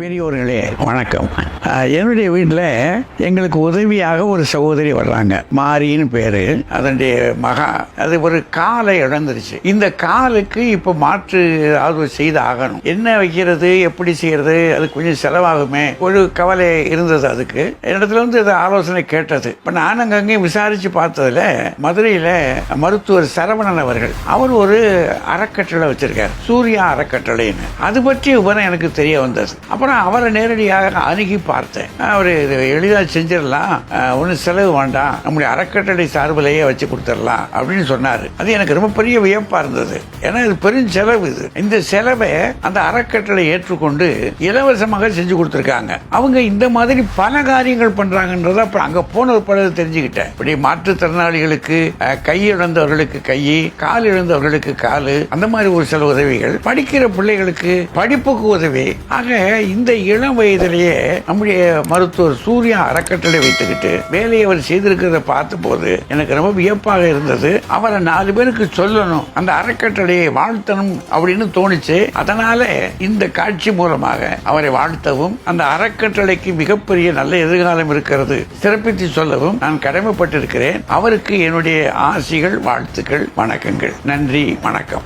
பெரியோர்களே வணக்கம். என்னுடைய வீட்டில் எங்களுக்கு உதவியாக ஒரு சகோதரி வர்றாங்க. மாரின்னு பேரு. அதனுடைய மகா அது ஒரு காலை இழந்துருச்சு. இந்த காலுக்கு இப்போ மாற்று ஏதாவது செய்து ஆகணும். என்ன வைக்கிறது எப்படி செய்யறது அது கொஞ்சம் செலவாகுமே. ஒரு கவலை இருந்தது அதுக்கு. என்னிடத்துல வந்து இது ஆலோசனை கேட்டது. இப்போ நான் அங்கங்கே விசாரிச்சு பார்த்ததுல மதுரையில் மருத்துவர் சரவணன் அவர்கள் அவர் ஒரு அறக்கட்டளை வச்சிருக்கார். சூர்யா அறக்கட்டளைன்னு. அது பற்றி விவரம் எனக்கு தெரிய வந்தது. அப்புறம் அவரை நேரடியாக அணுகி பார்த்தேன். அவர் இது எளிதாக செஞ்சிடலாம். ஒன்றும் செலவு வேண்டாம். நம்முடைய அறக்கட்டளை சார்பிலேயே வச்சு கொடுத்துடலாம் அப்படின்னு சொன்னார். அது எனக்கு ரொம்ப பெரிய வியப்பாக இருந்தது. ஏன்னா இது பெரும் செலவு இது. இந்த செலவை அந்த அறக்கட்டளை ஏற்றுக்கொண்டு இலவசமாக செஞ்சு கொடுத்துருக்காங்க. அவங்க இந்த மாதிரி பல காரியங்கள் பண்றாங்கன்றத அப்புறம் அங்க போன ஒரு படம் தெரிஞ்சுக்கிட்டேன். இப்படி மாற்றுத்திறனாளிகளுக்கு கை இழந்தவர்களுக்கு கை கால் இழந்தவர்களுக்கு காலு அந்த மாதிரி ஒரு சில உதவிகள். படிக்கிற பிள்ளைகளுக்கு படிப்புக்கு உதவி. ஆக இந்த இளம் வயதிலேயே நம்முடைய மருத்துவர் சூர்யா அறக்கட்டளை வைத்துக்கிட்டு வேலையை அவர் செய்திருக்கிறத பார்த்த போது எனக்கு ரொம்ப வியப்பாக இருந்தது. அவரை நாலு பேருக்கு சொல்லணும். அந்த அறக்கட்டளையை வாழ்த்தணும் அப்படின்னு தோணுச்சு. அதனால இந்த காட்சி மூலமாக அவரை வாழ்த்தவும் அந்த அறக்கட்டளைக்கு மிகப்பெரிய நல்ல எதிர்காலம் இருக்கிறது சிறப்பித்து சொல்லவும் நான் கடமைப்பட்டிருக்கிறேன். அவருக்கு என்னுடைய ஆசிகள் வாழ்த்துக்கள் வணக்கங்கள். நன்றி வணக்கம்.